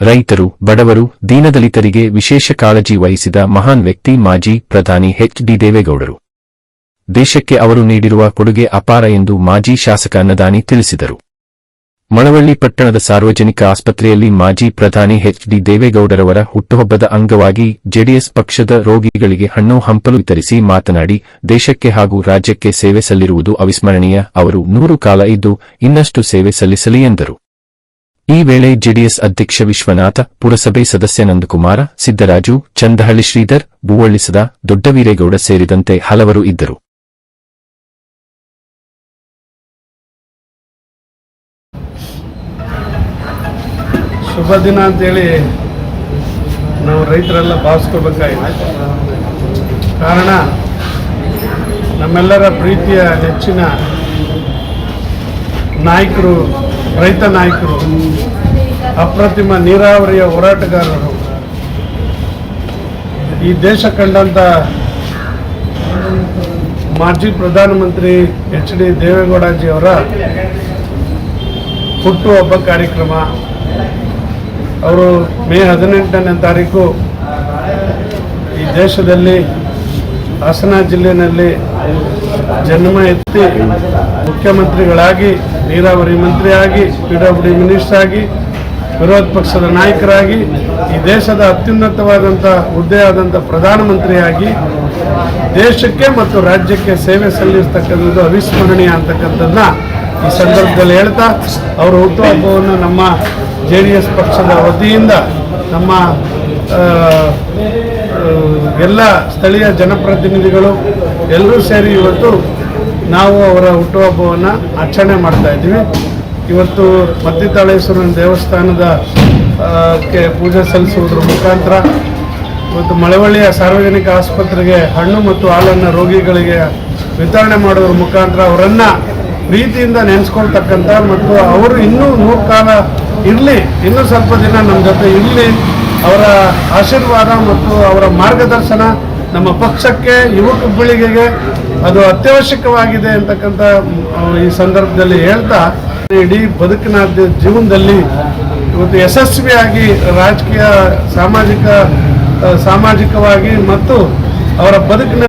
ರೈತರು, ಬಡವರು, ದೀನದಲಿತರಿಗೆ ವಿಶೇಷ ಕಾಳಜಿ ವಹಿಸಿದ ಮಹಾನ್ ವ್ಯಕ್ತಿ ಮಾಜಿ ಪ್ರಧಾನಿ ಎಚ್ ಡಿ ದೇವೇಗೌಡರು. ದೇಶಕ್ಕೆ ಅವರು ನೀಡಿರುವ ಕೊಡುಗೆ ಅಪಾರ ಎಂದು ಮಾಜಿ ಶಾಸಕ ಅನ್ನದಾನಿ ತಿಳಿಸಿದರು. ಮಳವಳ್ಳಿ ಪಟ್ಟಣದ ಸಾರ್ವಜನಿಕ ಆಸ್ಪತ್ರೆಯಲ್ಲಿ ಮಾಜಿ ಪ್ರಧಾನಿ ಎಚ್ ಡಿ ದೇವೇಗೌಡರವರ ಹುಟ್ಟುಹಬ್ಬದ ಅಂಗವಾಗಿ ಜೆಡಿಎಸ್ ಪಕ್ಷದ ರೋಗಿಗಳಿಗೆ ಹಣ್ಣು ಹಂಪಲು ವಿತರಿಸಿ ಮಾತನಾಡಿ, ದೇಶಕ್ಕೆ ಹಾಗೂ ರಾಜ್ಯಕ್ಕೆ ಸೇವೆ ಸಲ್ಲಿರುವುದು ಅವಿಸ್ಮರಣೀಯ, ಅವರು ನೂರು ಕಾಲ ಇದ್ದು ಇನ್ನಷ್ಟು ಸೇವೆ ಸಲ್ಲಿಸಲಿ ಎಂದರು. ಈ ವೇಳೆ ಜೆಡಿಎಸ್ ಅಧ್ಯಕ್ಷ ವಿಶ್ವನಾಥ, ಪುರಸಭೆ ಸದಸ್ಯ ನಂದಕುಮಾರ, ಸಿದ್ದರಾಜು, ಚಂದಹಳ್ಳಿ ಶ್ರೀಧರ್ ಬೂವಳ್ಳಿಸದ ದೊಡ್ಡವೀರೇಗೌಡ ಸೇರಿದಂತೆ ಹಲವರು ಇದ್ದರು. ಶುಭ ದಿನ ಅಂತೇಳಿ ನಾವು ರೈತರೆಲ್ಲ ಭಾವಿಸ್ಕೋಬೇಕಾಗಿದೆ ಕಾರಣ, ನಮ್ಮೆಲ್ಲರ ಪ್ರೀತಿಯ ನೆಚ್ಚಿನ ನಾಯಕರು ರೈತ ನಾಯಕರು, ಅಪ್ರತಿಮ ನೀರಾವರಿಯ ಹೋರಾಟಗಾರರು. ಈ ದೇಶ ಕಂಡಂಥ ಮಾಜಿ ಪ್ರಧಾನಮಂತ್ರಿ ಎಚ್ ಡಿ ದೇವೇಗೌಡಜಿಯವರ ಹುಟ್ಟುಹಬ್ಬ ಕಾರ್ಯಕ್ರಮ. ಅವರು ಮೇ ಹದಿನೆಂಟನೇ ತಾರೀಕು ಈ ದೇಶದಲ್ಲಿ ಹಾಸನ ಜಿಲ್ಲೆಯಲ್ಲಿ ಜನ್ಮ ಎತ್ತಿ ಮುಖ್ಯಮಂತ್ರಿಗಳಾಗಿ ನೀರಾವರಿ ಮಂತ್ರಿಯಾಗಿ, ಪಿ ಡಬ್ಲ್ಯೂ ಮಿನಿಸ್ಟರ್ ಆಗಿ, ವಿರೋಧ ಪಕ್ಷದ ನಾಯಕರಾಗಿ, ಈ ದೇಶದ ಅತ್ಯುನ್ನತವಾದಂಥ ಹುದ್ದೆಯಾದಂಥ ಪ್ರಧಾನಮಂತ್ರಿಯಾಗಿ, ದೇಶಕ್ಕೆ ಮತ್ತು ರಾಜ್ಯಕ್ಕೆ ಸೇವೆ ಸಲ್ಲಿಸ್ತಕ್ಕಂಥದ್ದು ಅವಿಸ್ಮರಣೀಯ ಅಂತಕ್ಕಂಥದ್ದನ್ನ ಈ ಸಂದರ್ಭದಲ್ಲಿ ಹೇಳ್ತಾ, ಅವರ ಹುಟ್ಟುಹಬ್ಬವನ್ನು ನಮ್ಮ ಜೆ ಡಿ ಎಸ್ ಪಕ್ಷದ ವತಿಯಿಂದ ನಮ್ಮ ಎಲ್ಲ ಸ್ಥಳೀಯ ಜನಪ್ರತಿನಿಧಿಗಳು ಎಲ್ಲರೂ ಸೇರಿ ಇವತ್ತು ನಾವು ಅವರ ಹುಟ್ಟುಹಬ್ಬವನ್ನು ಆಚರಣೆ ಮಾಡ್ತಾ ಇದ್ದೀವಿ. ಇವತ್ತು ಮದ್ದಿತಾಳೇಶ್ವರನ ದೇವಸ್ಥಾನದ ಆ, ಕ್ಕೆ ಪೂಜೆ ಸಲ್ಲಿಸುವುದರ ಮುಖಾಂತರ ಇವತ್ತು ಮಳವಳ್ಳಿಯ ಸಾರ್ವಜನಿಕ ಆಸ್ಪತ್ರೆಗೆ ಹಣ್ಣು ಮತ್ತು ಹಾಲನ್ನು ರೋಗಿಗಳಿಗೆ ವಿತರಣೆ ಮಾಡೋದ್ರ ಮುಖಾಂತರ ಅವರನ್ನು ಪ್ರೀತಿಯಿಂದ ನೆನೆಸ್ಕೊಳ್ತಕ್ಕಂಥ ಮತ್ತು ಅವರು ಇನ್ನೂ ನೂರು ಕಾಲ ಇರಲಿ ಇನ್ನೂ ಸ್ವಲ್ಪ ದಿನ ನಮ್ಮ ಜೊತೆ ಇರಲಿ ಅವರ ಆಶೀರ್ವಾದ ಮತ್ತು ಅವರ ಮಾರ್ಗದರ್ಶನ ನಮ್ಮ ಪಕ್ಷಕ್ಕೆ ಯುವಕ ಪೀಳಿಗೆಗೆ ಅದು ಅತ್ಯವಶ್ಯಕವಾಗಿದೆ ಅಂತಕ್ಕಂಥ ಈ ಸಂದರ್ಭದಲ್ಲಿ ಹೇಳ್ತಾ, ಇಡೀ ಬದುಕಿನ ಜೀವನದಲ್ಲಿ ಇವತ್ತು ಯಶಸ್ವಿಯಾಗಿ ರಾಜಕೀಯ, ಸಾಮಾಜಿಕ ಸಾಮಾಜಿಕವಾಗಿ ಮತ್ತು ಅವರ ಬದುಕಿನ